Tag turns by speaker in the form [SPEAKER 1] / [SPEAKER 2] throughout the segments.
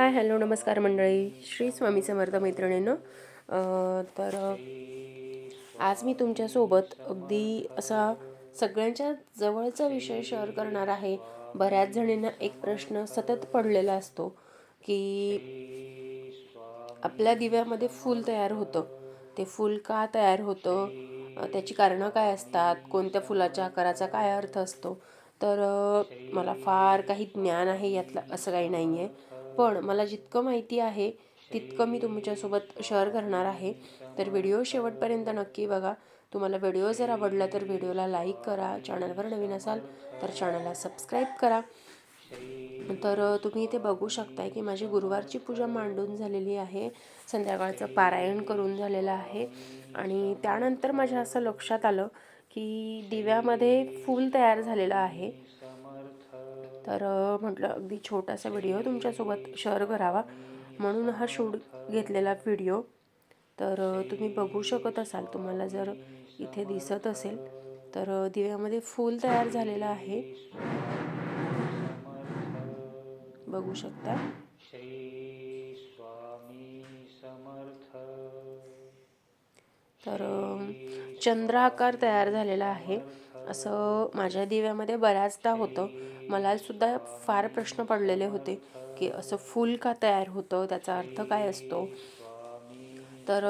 [SPEAKER 1] Hi hello नमस्कार मंडळी. श्री स्वामी समर्थ मैत्रिणीनं. तर आज मी तुमच्यासोबत अगदी असा सगळ्यांच्या जवळचा विषय शेअर करणार आहे. बऱ्याच जणींना एक प्रश्न सतत पडलेला असतो की आपल्या दिव्यामध्ये फूल तयार होतं. ते फूल का तयार होतं? त्याची कारणं काय असतात? कोणत्या फुलाच्या आकाराचा काय अर्थ असतो? तर मला फार काही ज्ञान आहे यातलं असं काही नाही आहे पण मला जितकं माहिती आहे तितकं मी तुमच्यासोबत शेअर करणार आहे. तर व्हिडिओ शेवटपर्यंत नक्की बघा. तुम्हाला व्हिडिओ जर आवडला तर व्हिडिओला लाईक करा. चॅनलवर नवीन असाल तर चॅनलला सबस्क्राईब करा. तर तुम्ही इथे बघू शकताय की माझी गुरुवारची पूजा मांडून झालेली आहे. संध्याकाळचं पारायण करून झालेलं आहे. आणि त्यानंतर माझ्या असं लक्षात आलं की दिव्यामध्ये फूल तयार झालेलं आहे. तर म्हटलं अगदी छोटासा व्हिडिओ तुमच्यासोबत शेअर करावा. म्हणून हा शूट घेतलेला व्हिडिओ. तर तुम्ही बघू शकत असाल तुम्हाला जर इथे दिसत असेल तर दिव्यामध्ये फूल तयार झालेलं आहे. बघू शकता. तर चंद्र आकार तयार झालेला आहे. असं माझ्या दिव्यामध्ये बऱ्याचदा होतं. मला सुद्धा फार प्रश्न पडलेले होते की असं फूल का तयार होतं? त्याचा अर्थ काय असतो? तर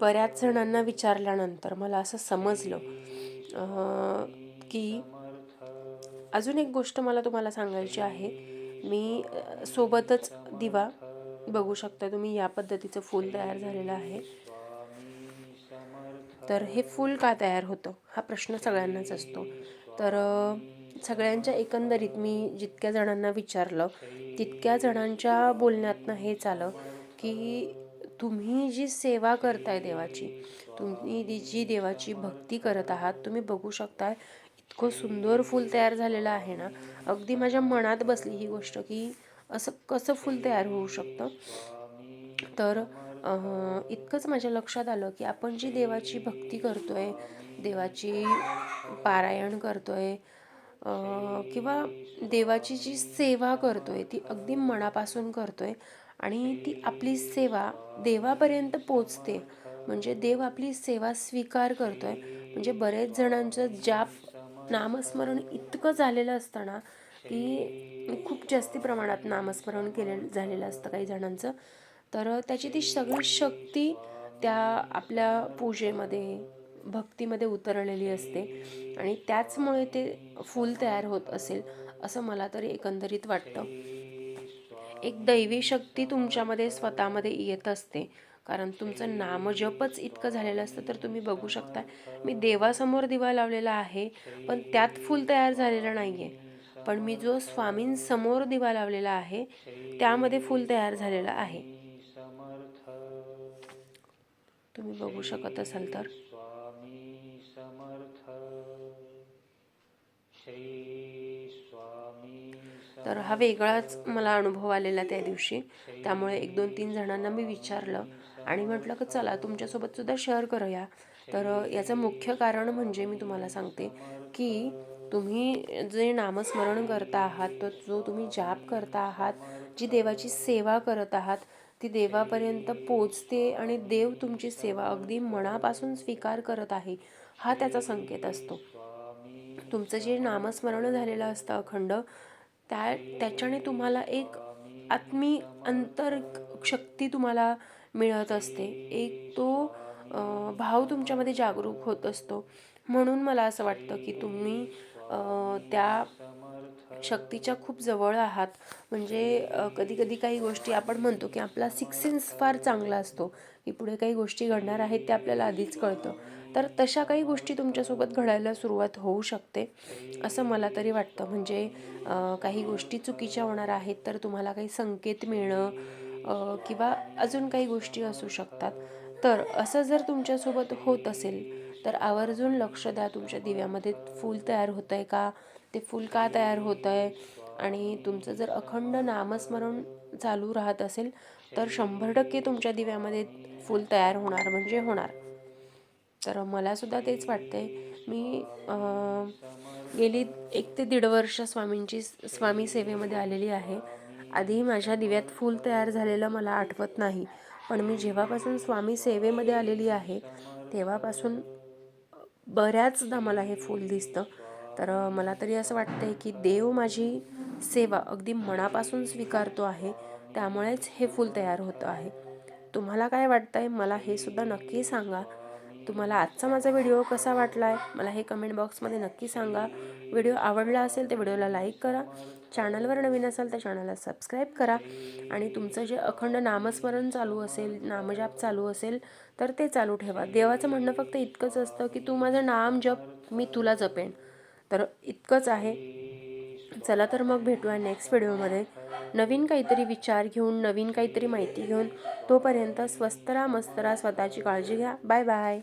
[SPEAKER 1] बऱ्याच जणांना विचारल्यानंतर मला असं समजलं की अजून एक गोष्ट मला तुम्हाला सांगायची आहे. मी सोबतच दिवा बघू शकता. तुम्ही या पद्धतीचं फूल तयार झालेलं आहे. तर हे फूल का तयार होतं? हा प्रश्न सगळ्यांनाच असतो. तर सगळ्यांच्या एकंदरीत मी जितक्या जणांना विचारलं तितक्या जणांच्या बोलण्यातनं हेच आलं की तुम्ही जी सेवा करताय देवाची तुम्ही जी देवाची भक्ती करत आहात तुम्ही बघू शकताय इतकं सुंदर फूल तयार झालेलं आहे ना. अगदी माझ्या मनात बसली ही गोष्ट की असं कसं फूल तयार होऊ शकतं? तर इतकंच माझ्या लक्षात आलं की आपण जी देवाची भक्ती करतोय देवाची पारायण करतोय आहे किंवा देवाची जी सेवा करतोय ती अगदी मनापासून करतोय आणि ती आपली सेवा देवापर्यंत पोचते. म्हणजे देव आपली सेवा स्वीकार करतोय. म्हणजे बरेच जणांचं जाप नामस्मरण इतकं झालेलं असतं ना की खूप जास्ती प्रमाणात नामस्मरण केले झालेलं असतं काही जणांचं. तर त्याची ती सगळी शक्ती त्या आपल्या पूजेमध्ये भक्तीमध्ये उतरलेली असते आणि त्याचमुळे ते फूल तयार होत असेल असं मला तरी एकंदरीत वाटतं. एक दैवी शक्ती तुमच्यामध्ये स्वतःमध्ये येत असते. कारण तुमचं नामजपच इतकं झालेलं असतं तर तुम्ही बघू शकता. मी देवासमोर दिवा लावलेला आहे पण त्यात फूल तयार झालेलं नाही आहे पण मी जो स्वामींसमोर दिवा लावलेला आहे त्यामध्ये फूल तयार झालेलं आहे. तुम्ही बघू शकत असाल तर. तर हा वेगळाच मला अनुभव आलेला त्या दिवशी. त्यामुळे एक दोन तीन जणांना मी विचारलं आणि म्हटलं की चला तुमच्यासोबतसुद्धा शेअर करूया. तर याचं मुख्य कारण म्हणजे मी तुम्हाला सांगते की तुम्ही जे नामस्मरण करता आहात तर जो तुम्ही जाप करता आहात जी देवाची सेवा करत आहात ती देवापर्यंत पोचते आणि देव तुमची सेवा अगदी मनापासून स्वीकार करत आहे हा त्याचा संकेत असतो. तुमचं जे नामस्मरण झालेलं असतं अखंड त्या त्याच्याने तुम्हाला एक आत्मी अंतर शक्ती तुम्हाला मिळत असते. एक तो भाव तुमच्यामध्ये जागरूक होत असतो. म्हणून मला असं वाटतं की तुम्ही त्या शक्तीच्या खूप जवळ आहात. म्हणजे कधी कधी काही गोष्टी आपण म्हणतो की आपला सिक्स सेन्स फार चांगला असतो. की पुढे काही गोष्टी घडणार आहेत ते आपल्याला आधीच कळतं. तर तशा काही गोष्टी तुमच्यासोबत घडायला सुरुवात होऊ शकते असं मला तरी वाटतं. म्हणजे काही गोष्टी चुकीच्या होणार आहेत तर तुम्हाला काही संकेत मिळणं किंवा अजून काही गोष्टी असू शकतात. तर असं जर तुमच्यासोबत होत असेल तर आवर्जून लक्ष द्या. तुमच्या दिव्यामध्ये फूल तयार होत आहे का? ते फूल का तयार होत आहे? आणि तुमचं जर अखंड नामस्मरण चालू राहत असेल तर शंभर टक्के तुमच्या दिव्यामध्ये फूल तयार होणार म्हणजे होणार. तर मलासुद्धा तेच वाटतंय. मी गेली एक ते दीड वर्ष स्वामींची स्वामी सेवेमध्ये आलेली आहे. आधी माझ्या दिव्यात फूल तयार झालेलं मला आठवत नाही. पण मी जेव्हापासून स्वामी सेवेमध्ये आलेली आहे तेव्हापासून बऱ्याचदा मला हे फूल दिसतं. तर मला तरी असं वाटतंय की देव माझी सेवा अगदी मनापासून स्वीकारतो आहे त्यामुळेच हे फूल तयार होतं आहे. तुम्हाला काय वाटतंय? मला हे सुद्धा नक्की सांगा. तुम्हाला आजचा माझा व्हिडिओ कसा वाटला आहे मला हे कमेंट बॉक्समध्ये नक्की सांगा. व्हिडिओ आवडला असेल तर व्हिडिओला लाईक करा. चॅनलवर नवीन असाल तर चॅनलला सबस्क्राईब करा. आणि तुमचं जे अखंड नामस्मरण चालू असेल नामजाप चालू असेल तर ते चालू ठेवा. देवाचं म्हणणं फक्त इतकंच असतं की तू माझं नाम जप मी तुला जपेन. तर इतकंच आहे. चला तर मग भेटूया नेक्स्ट व्हिडिओमध्ये नवीन काहीतरी विचार घेऊन नवीन काहीतरी माहिती घेऊन तोपर्यंत स्वस्त राहा मस्त राहा स्वतःची काळजी घ्या. Bye bye